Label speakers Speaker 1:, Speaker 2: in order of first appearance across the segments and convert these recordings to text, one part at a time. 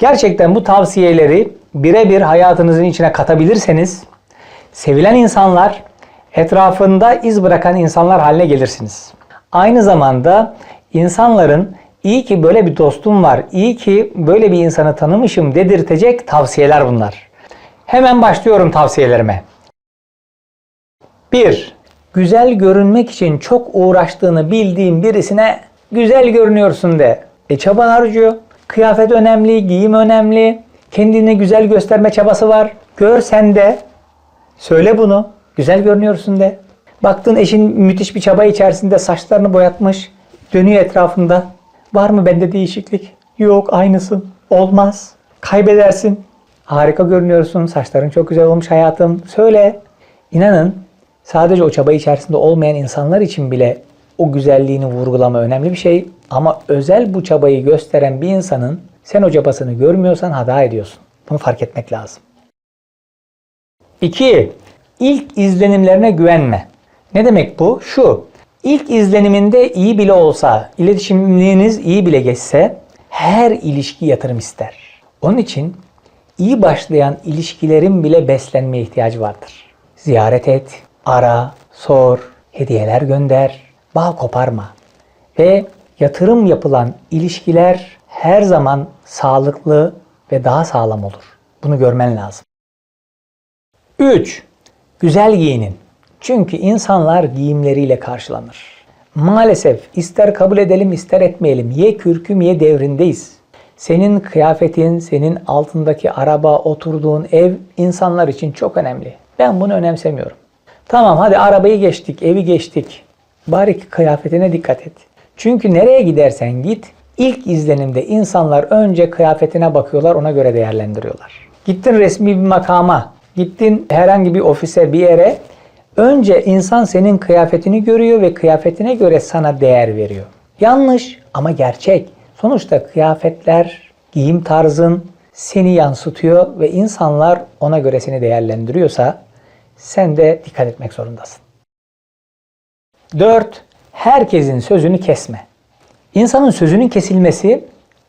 Speaker 1: Gerçekten bu tavsiyeleri birebir hayatınızın içine katabilirseniz sevilen insanlar, etrafında iz bırakan insanlar haline gelirsiniz. Aynı zamanda insanların iyi ki böyle bir dostum var, iyi ki böyle bir insanı tanımışım dedirtecek tavsiyeler bunlar. Hemen başlıyorum tavsiyelerime. 1. Güzel görünmek için çok uğraştığını bildiğin birisine güzel görünüyorsun de. E çaba harcıyor. Kıyafet önemli, giyim önemli. Kendini güzel gösterme çabası var. Gör sen de. Söyle bunu. Güzel görünüyorsun de. Baktın eşin müthiş bir çaba içerisinde saçlarını boyatmış. Dönüyor etrafında. Var mı bende değişiklik? Yok aynısın. Olmaz. Kaybedersin. Harika görünüyorsun. Saçların çok güzel olmuş hayatım. Söyle. İnanın sadece o çaba içerisinde olmayan insanlar için bile o güzelliğini vurgulama önemli bir şey. Ama özel bu çabayı gösteren bir insanın sen o çabasını görmüyorsan hata ediyorsun. Bunu fark etmek lazım. 2. İlk izlenimlerine güvenme. Ne demek bu? Şu. İlk izleniminde iyi bile olsa, iletişiminiz iyi bile geçse her ilişki yatırım ister. Onun için iyi başlayan ilişkilerin bile beslenmeye ihtiyacı vardır. Ziyaret et, ara, sor, hediyeler gönder, bağ koparma. Ve yatırım yapılan ilişkiler her zaman sağlıklı ve daha sağlam olur. Bunu görmen lazım. 3. Güzel giyinin. Çünkü insanlar giyimleriyle karşılanır. Maalesef ister kabul edelim ister etmeyelim ye kürküm ye devrindeyiz. Senin kıyafetin, senin altındaki araba, oturduğun ev insanlar için çok önemli. Ben bunu önemsemiyorum. Tamam hadi arabayı geçtik, evi geçtik. Bari ki kıyafetine dikkat et. Çünkü nereye gidersen git ilk izlenimde insanlar önce kıyafetine bakıyorlar ona göre değerlendiriyorlar. Gittin resmi bir makama, gittin herhangi bir ofise bir yere önce insan senin kıyafetini görüyor ve kıyafetine göre sana değer veriyor. Yanlış ama gerçek. Sonuçta kıyafetler, giyim tarzın seni yansıtıyor ve insanlar ona göre seni değerlendiriyorsa sen de dikkat etmek zorundasın. 4. Herkesin sözünü kesme. İnsanın sözünün kesilmesi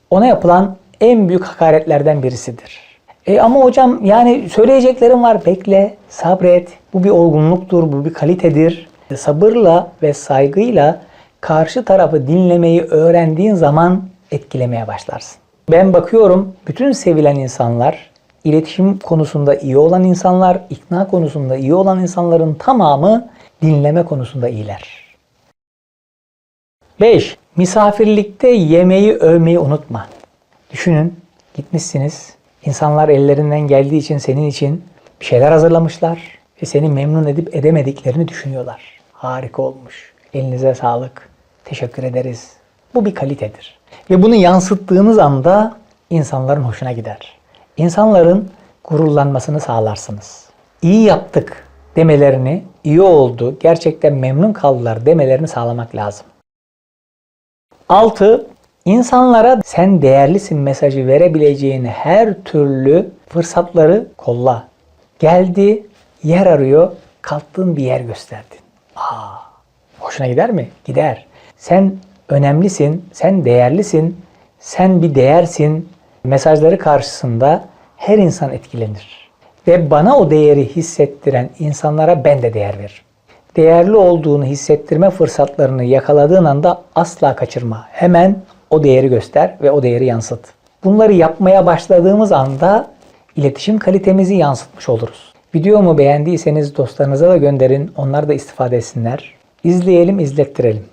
Speaker 1: ona yapılan en büyük hakaretlerden birisidir. E ama hocam yani söyleyeceklerim var. Bekle, sabret. Bu bir olgunluktur, bu bir kalitedir. Sabırla ve saygıyla karşı tarafı dinlemeyi öğrendiğin zaman etkilemeye başlarsın. Ben bakıyorum bütün sevilen insanlar, iletişim konusunda iyi olan insanlar, ikna konusunda iyi olan insanların tamamı dinleme konusunda iyiler. 5. Misafirlikte yemeği övmeyi unutma. Düşünün, gitmişsiniz. İnsanlar ellerinden geldiği için senin için bir şeyler hazırlamışlar ve seni memnun edip edemediklerini düşünüyorlar. Harika olmuş. Elinize sağlık. Teşekkür ederiz. Bu bir kalitedir. Ve bunu yansıttığınız anda insanların hoşuna gider. İnsanların gururlanmasını sağlarsınız. İyi yaptık demelerini, iyi oldu, gerçekten memnun kaldılar demelerini sağlamak lazım. 6. İnsanlara sen değerlisin mesajı verebileceğin her türlü fırsatları kolla. Geldi, yer arıyor, kalktığın bir yer gösterdin. Aa, hoşuna gider mi? Gider. Sen önemlisin, sen değerlisin, sen bir değersin. Mesajları karşısında her insan etkilenir. Ve bana o değeri hissettiren insanlara ben de değer veririm değerli olduğunu hissettirme fırsatlarını yakaladığın anda asla kaçırma. Hemen o değeri göster ve o değeri yansıt. Bunları yapmaya başladığımız anda iletişim kalitemizi yansıtmış oluruz. Videomu beğendiyseniz dostlarınıza da gönderin. Onlar da istifade etsinler. İzleyelim, izlettirelim.